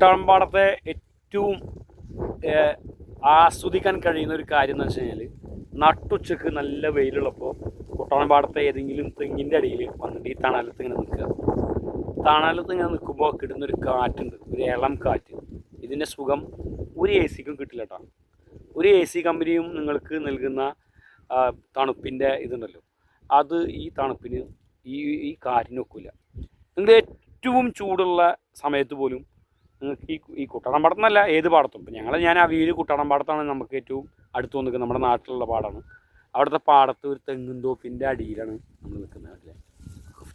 കുട്ടാമ്പാടത്തെ ഏറ്റവും ആസ്വദിക്കാൻ കഴിയുന്ന ഒരു കാര്യം എന്ന് വെച്ച് കഴിഞ്ഞാൽ നട്ടുച്ചക്ക് നല്ല വെയിലുള്ളപ്പോൾ കുട്ടാമ്പാടത്തെ ഏതെങ്കിലും തെങ്ങിന്റെ അടിയിൽ വന്നിട്ട് ഈ തണലത്ത് ഇങ്ങനെ നിൽക്കുക. തണലത്ത് ഇങ്ങനെ നിൽക്കുമ്പോൾ കിട്ടുന്നൊരു കാറ്റുണ്ട് ഒരു ഇളം കാറ്റ്. ഇതിന്റെ സുഖം ഒരു എ സിക്കും കിട്ടില്ല കേട്ടോ ഒരു എ സി കമ്പനിയും നിങ്ങൾക്ക് നൽകുന്ന തണുപ്പിന്റെ ഇതുണ്ടല്ലോ. അത് ഈ തണുപ്പിന് ഈ ഈ കാറ്റിനൊക്കില്ല നിങ്ങൾ ഏറ്റവും ചൂടുള്ള സമയത്ത് പോലും ഈ ഈ കുട്ടണം പാടത്തുനിന്നല്ല ഏത് പാടത്തും. ഇപ്പം ഞങ്ങൾ ഞാൻ ആ വീട് കുട്ടണം പാടത്താണ് നമുക്ക് ഏറ്റവും അടുത്ത് നിൽക്കുന്നത് നമ്മുടെ നാട്ടിലുള്ള പാടാണ്. അവിടുത്തെ പാടത്ത് ഒരു തെങ്ങും തോപ്പിന്റെ അടിയിലാണ് നമ്മൾ നിൽക്കുന്നത്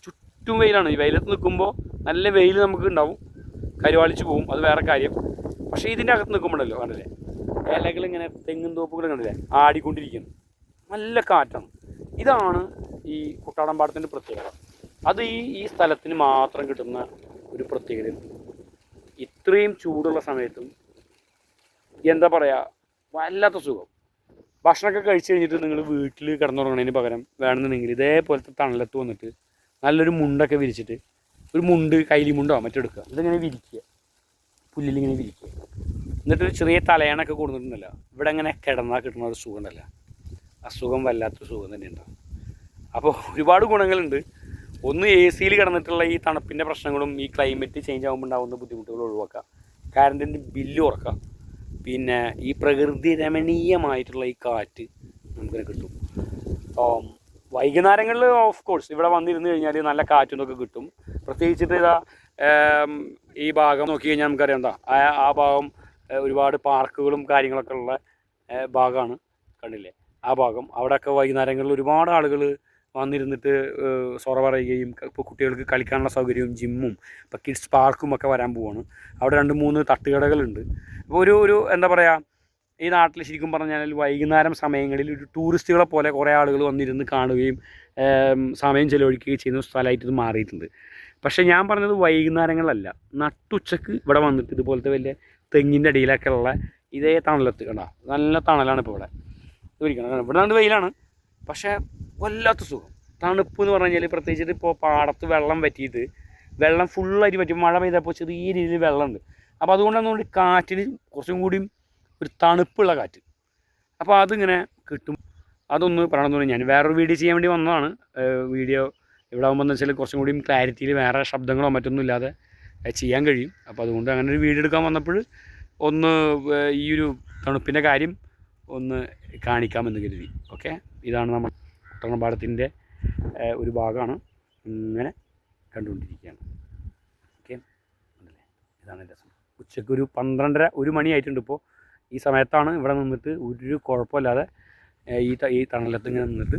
ചുറ്റും വെയിലാണ്. ഈ വെയിലത്ത് നിൽക്കുമ്പോൾ നല്ല വെയിൽ നമുക്ക് ഉണ്ടാവും. കരുവാളിച്ച് പോവും. അത് വേറെ കാര്യം. പക്ഷേ ഇതിന്റെ അകത്ത് നിൽക്കുമ്പോഴല്ലോ കണ്ടില്ലേ? ഇലകൾ ഇങ്ങനെ തെങ്ങും തോപ്പുകൾ കണ്ടില്ലേ? ആടിക്കൊണ്ടിരിക്കുന്നു. നല്ല കാറ്റാണ്. ഇതാണ് ഈ കുട്ടാടമ്പാടത്തിന്റെ പ്രത്യേകത. അത് ഈ ഈ സ്ഥലത്തിന് മാത്രം കിട്ടുന്ന ഒരു പ്രത്യേകതയാണ്. ഇത്രയും ചൂടുള്ള സമയത്തും എന്താ പറയുക വല്ലാത്ത സുഖം. ഭക്ഷണമൊക്കെ കഴിച്ച് കഴിഞ്ഞിട്ട് നിങ്ങൾ വീട്ടിൽ കിടന്നുറങ്ങണതിന് പകരം വേണമെന്നുണ്ടെങ്കിൽ ഇതേപോലത്തെ തണലത്ത് വന്നിട്ട് നല്ലൊരു മുണ്ടൊക്കെ വിരിച്ചിട്ട് ഒരു മുണ്ട് കൈലി മുണ്ടോ മറ്റെടുക്കുക. ഇതിങ്ങനെ വിരിക്കുക. പുല്ലിലിങ്ങനെ വിരിക്കുക. എന്നിട്ട് ഒരു ചെറിയ തലയണൊക്കെ കൊടുത്തിട്ടുണ്ടല്ലോ. ഇവിടെ ഇങ്ങനെ കിടന്നാൽ കിട്ടുന്ന ഒരു സുഖം ഉണ്ടല്ലോ. ആ സുഖം വല്ലാത്തൊരു സുഖം തന്നെ ഉണ്ടാവും അപ്പോൾ ഒരുപാട് ഗുണങ്ങളുണ്ട്. ഒന്ന് എ സിയിൽ കിടന്നിട്ടുള്ള ഈ തണുപ്പിന്റെ പ്രശ്നങ്ങളും ഈ ക്ലൈമറ്റ് ചേഞ്ച് ആകുമ്പോൾ ഉണ്ടാകുന്ന ബുദ്ധിമുട്ടുകൾ ഒഴിവാക്കുക. കറണ്ടിന്റെ ബില്ല് കുറക്കുക പിന്നെ ഈ പ്രകൃതി രമണീയമായിട്ടുള്ള ഈ കാറ്റ് നമുക്കിനെ കിട്ടും. വൈകുന്നേരങ്ങളിൽ ഓഫ് കോഴ്സ് ഇവിടെ വന്നിരുന്നു കഴിഞ്ഞാൽ നല്ല കാറ്റും ഒക്കെ കിട്ടും. പ്രത്യേകിച്ചിട്ട് ഇതാ ഈ ഭാഗം നോക്കി കഴിഞ്ഞാൽ നമുക്കറിയാം എന്താ? ആ ഭാഗം ഒരുപാട് പാർക്കുകളും കാര്യങ്ങളൊക്കെ ഉള്ള ഭാഗമാണ്. കണ്ടില്ലേ? ആ ഭാഗം. അവിടെയൊക്കെ വൈകുന്നേരങ്ങളിൽ ഒരുപാട് ആളുകൾ വന്നിരുന്നിട്ട് സൊറ പറയുകയും ഇപ്പോൾ കുട്ടികൾക്ക് കളിക്കാനുള്ള സൗകര്യവും ജിമ്മും ഇപ്പോൾ കിഡ്സ് പാർക്കും ഒക്കെ വരാൻ പോവാണ്. അവിടെ രണ്ട് മൂന്ന് തട്ടുകടകളുണ്ട്. അപ്പോൾ ഒരു ഒരു എന്താ പറയുക ഈ നാട്ടിൽ ശരിക്കും പറഞ്ഞാൽ വൈകുന്നേരം സമയങ്ങളിൽ ഒരു ടൂറിസ്റ്റുകളെ പോലെ കുറേ ആളുകൾ വന്നിരുന്ന് കാണുകയും സമയം ചെലവഴിക്കുകയും ചെയ്യുന്ന സ്ഥലമായിട്ട് ഇത് മാറിയിട്ടുണ്ട്. പക്ഷേ ഞാൻ പറഞ്ഞത് വൈകുന്നേരങ്ങളല്ല. നട്ടുച്ചക്ക് ഇവിടെ വന്നിട്ട് ഇതുപോലത്തെ വലിയ തെങ്ങിന്റെ അടിയിലൊക്കെ ഉള്ള ഇതേ തണലത്ത് കണ്ട? നല്ല തണലാണ് ഇപ്പോൾ ഇവിടെ. ഇരിക്കണം ഇവിടെ നിന്ന് വെയിലാണ്. പക്ഷേ വല്ലാത്ത സുഖം. തണുപ്പ് എന്ന് പറഞ്ഞു കഴിഞ്ഞാൽ പ്രത്യേകിച്ചിട്ട് ഇപ്പോൾ പാടത്ത് വെള്ളം പറ്റിയിട്ട് വെള്ളം ഫുള്ളായിട്ട് പറ്റും മഴ പെയ്തപ്പോൾ ചെറിയ രീതിയിൽ വെള്ളമുണ്ട്. അപ്പോൾ അതുകൊണ്ടാണ് നമ്മൾ കാറ്റിന് കുറച്ചും കൂടിയും ഒരു തണുപ്പുള്ള കാറ്റ്. അപ്പോൾ അതിങ്ങനെ കിട്ടും. അതൊന്ന് പറയണമെന്ന് പറഞ്ഞാൽ ഞാൻ വേറൊരു വീഡിയോ ചെയ്യാൻ വേണ്ടി വന്നതാണ്. വീഡിയോ ഇവിടെ ആകുമ്പോൾ എന്ന് വെച്ചാൽ കുറച്ചും കൂടിയും ക്ലാരിറ്റിയിൽ വേറെ ശബ്ദങ്ങളോ മറ്റൊന്നും ഇല്ലാതെ ചെയ്യാൻ കഴിയും. അപ്പോൾ അതുകൊണ്ട് അങ്ങനെ ഒരു വീഡിയോ എടുക്കാൻ വന്നപ്പോൾ ഒന്ന് ഈ ഒരു തണുപ്പിന്റെ കാര്യം ഒന്ന് കാണിക്കാമെന്ന് കരുതി. ഓക്കെ? ഇതാണ് നമ്മൾ കുട്ടണപ്പാടത്തിന്റെ ഒരു ഭാഗമാണ് ഇങ്ങനെ കണ്ടുകൊണ്ടിരിക്കുകയാണ്. ഓക്കെ? അതല്ലേ ഇതാണ് രസം ഉച്ചയ്ക്ക് ഒരു പന്ത്രണ്ടര ഒരു മണിയായിട്ടുണ്ട് ഇപ്പോൾ ഈ സമയത്താണ് ഇവിടെ നിന്നിട്ട് ഒരു കുഴപ്പമില്ലാതെ ഈ ഈ തണലത്ത് ഇങ്ങനെ നിന്നിട്ട്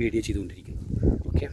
വീഡിയോ ചെയ്തുകൊണ്ടിരിക്കുന്നത്. ഓക്കെ?